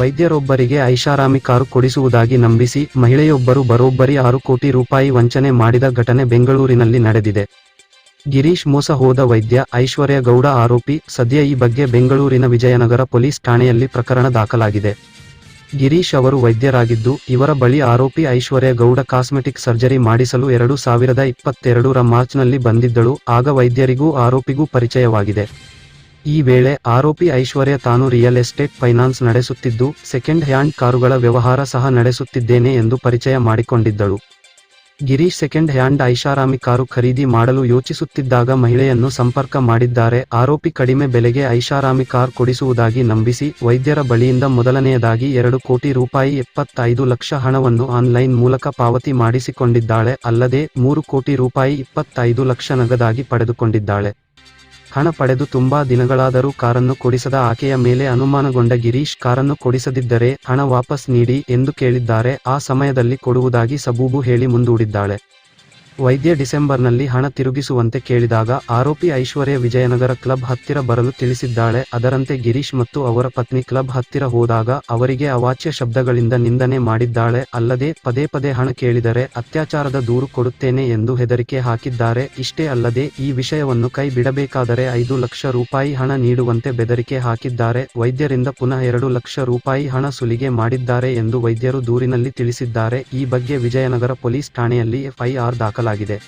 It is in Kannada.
ವೈದ್ಯರೊಬ್ಬರಿಗೆ ಐಷಾರಾಮಿ ಕಾರು ಕೊಡಿಸುವುದಾಗಿ ನಂಬಿಸಿ ಮಹಿಳೆಯೊಬ್ಬರು ಬರೋಬ್ಬರಿ ಆರು ಕೋಟಿ ರೂಪಾಯಿ ವಂಚನೆ ಮಾಡಿದ ಘಟನೆ ಬೆಂಗಳೂರಿನಲ್ಲಿ ನಡೆದಿದೆ. ಗಿರೀಶ್ ಮೋಸ ಹೋದ ವೈದ್ಯ ಐಶ್ವರ್ಯ ಗೌಡ ಆರೋಪಿ ಸದ್ಯ ಈ ಬಗ್ಗೆ ಬೆಂಗಳೂರಿನ ವಿಜಯನಗರ ಪೊಲೀಸ್ ಠಾಣೆಯಲ್ಲಿ ಪ್ರಕರಣ ದಾಖಲಾಗಿದೆ. ಗಿರೀಶ್ ಅವರು ವೈದ್ಯರಾಗಿದ್ದು ಇವರ ಬಳಿ ಆರೋಪಿ ಐಶ್ವರ್ಯ ಗೌಡ ಕಾಸ್ಮೆಟಿಕ್ ಸರ್ಜರಿ ಮಾಡಿಸಲು ಎರಡು ಸಾವಿರದ ಇಪ್ಪತ್ತೆರಡರ ಮಾರ್ಚ್ನಲ್ಲಿ ಬಂದಿದ್ದಳು, ಆಗ ವೈದ್ಯರಿಗೂ ಆರೋಪಿಗೂ ಪರಿಚಯವಾಗಿದೆ. ಈ ವೇಳೆ ಆರೋಪಿ ಐಶ್ವರ್ಯ ತಾನು ರಿಯಲ್ ಎಸ್ಟೇಟ್ ಫೈನಾನ್ಸ್ ನಡೆಸುತ್ತಿದ್ದು, ಸೆಕೆಂಡ್ ಹ್ಯಾಂಡ್ ಕಾರುಗಳ ವ್ಯವಹಾರ ಸಹ ನಡೆಸುತ್ತಿದ್ದೇನೆ ಎಂದು ಪರಿಚಯ ಮಾಡಿಕೊಂಡಿದ್ದಳು. ಗಿರೀಶ್ ಸೆಕೆಂಡ್ ಹ್ಯಾಂಡ್ ಐಷಾರಾಮಿ ಕಾರು ಖರೀದಿ ಮಾಡಲು ಯೋಚಿಸುತ್ತಿದ್ದಾಗ ಮಹಿಳೆಯನ್ನು ಸಂಪರ್ಕ ಮಾಡಿದ್ದಾರೆ. ಆರೋಪಿ ಕಡಿಮೆ ಬೆಲೆಗೆ ಐಷಾರಾಮಿ ಕಾರ್ ಕೊಡಿಸುವುದಾಗಿ ನಂಬಿಸಿ, ವೈದ್ಯರ ಬಳಿಯಿಂದ ಮೊದಲನೆಯದಾಗಿ ಎರಡು ಕೋಟಿ ರೂಪಾಯಿ ಎಪ್ಪತ್ತೈದು ಲಕ್ಷ ಹಣವನ್ನು ಆನ್ಲೈನ್ ಮೂಲಕ ಪಾವತಿ ಮಾಡಿಸಿಕೊಂಡಿದ್ದಾಳೆ. ಅಲ್ಲದೆ, ಮೂರು ಕೋಟಿ ರೂಪಾಯಿ ಇಪ್ಪತ್ತೈದು ಲಕ್ಷ ನಗದಾಗಿ ಪಡೆದುಕೊಂಡಿದ್ದಾಳೆ. ಹಣ ಪಡೆದು ತುಂಬಾ ದಿನಗಳಾದರೂ ಕಾರನ್ನು ಕೊಡಿಸದ ಆಕೆಯ ಮೇಲೆ ಅನುಮಾನಗೊಂಡ ಗಿರೀಶ್ ಕಾರನ್ನು ಕೊಡಿಸದಿದ್ದರೆ ಹಣ ವಾಪಸ್ ನೀಡಿ ಎಂದು ಕೇಳಿದ್ದಾರೆ. ಆ ಸಮಯದಲ್ಲಿ ಕೊಡುವುದಾಗಿ ಸಬೂಬು ಹೇಳಿ ಮುಂದೂಡಿದ್ದಾಳೆ. ವೈದ್ಯ ಡಿಸೆಂಬರ್ನಲ್ಲಿ ಹಣ ತಿರುಗಿಸುವಂತೆ ಕೇಳಿದಾಗ ಆರೋಪಿ ಐಶ್ವರ್ಯ ವಿಜಯನಗರ ಕ್ಲಬ್ ಹತ್ತಿರ ಬರಲು ತಿಳಿಸಿದ್ದಾಳೆ. ಅದರಂತೆ ಗಿರೀಶ್ ಮತ್ತು ಅವರ ಪತ್ನಿ ಕ್ಲಬ್ ಹತ್ತಿರ ಹೋದಾಗ ಅವರಿಗೆ ಅವಾಚ್ಯ ಶಬ್ದಗಳಿಂದ ನಿಂದನೆ ಮಾಡಿದ್ದಾಳೆ. ಅಲ್ಲದೆ ಪದೇ ಪದೇ ಹಣ ಕೇಳಿದರೆ ಅತ್ಯಾಚಾರದ ದೂರು ಕೊಡುತ್ತೇನೆ ಎಂದು ಹೆದರಿಕೆ ಹಾಕಿದ್ದಾರೆ. ಇಷ್ಟೇ ಅಲ್ಲದೆ ಈ ವಿಷಯವನ್ನು ಕೈ ಬಿಡಬೇಕಾದರೆ ಐದು ಲಕ್ಷ ರೂಪಾಯಿ ಹಣ ನೀಡುವಂತೆ ಬೆದರಿಕೆ ಹಾಕಿದ್ದಾರೆ. ವೈದ್ಯರಿಂದ ಪುನಃ ಎರಡು ಲಕ್ಷ ರೂಪಾಯಿ ಹಣ ಸುಲಿಗೆ ಮಾಡಿದ್ದಾರೆ ಎಂದು ವೈದ್ಯರು ದೂರಿನಲ್ಲಿ ತಿಳಿಸಿದ್ದಾರೆ. ಈ ಬಗ್ಗೆ ವಿಜಯನಗರ ಪೊಲೀಸ್ ಠಾಣೆಯಲ್ಲಿ ಎಫ್ಐಆರ್ ದಾಖಲಾಗಿದೆ. ಮಾಡಲಾಗಿದೆ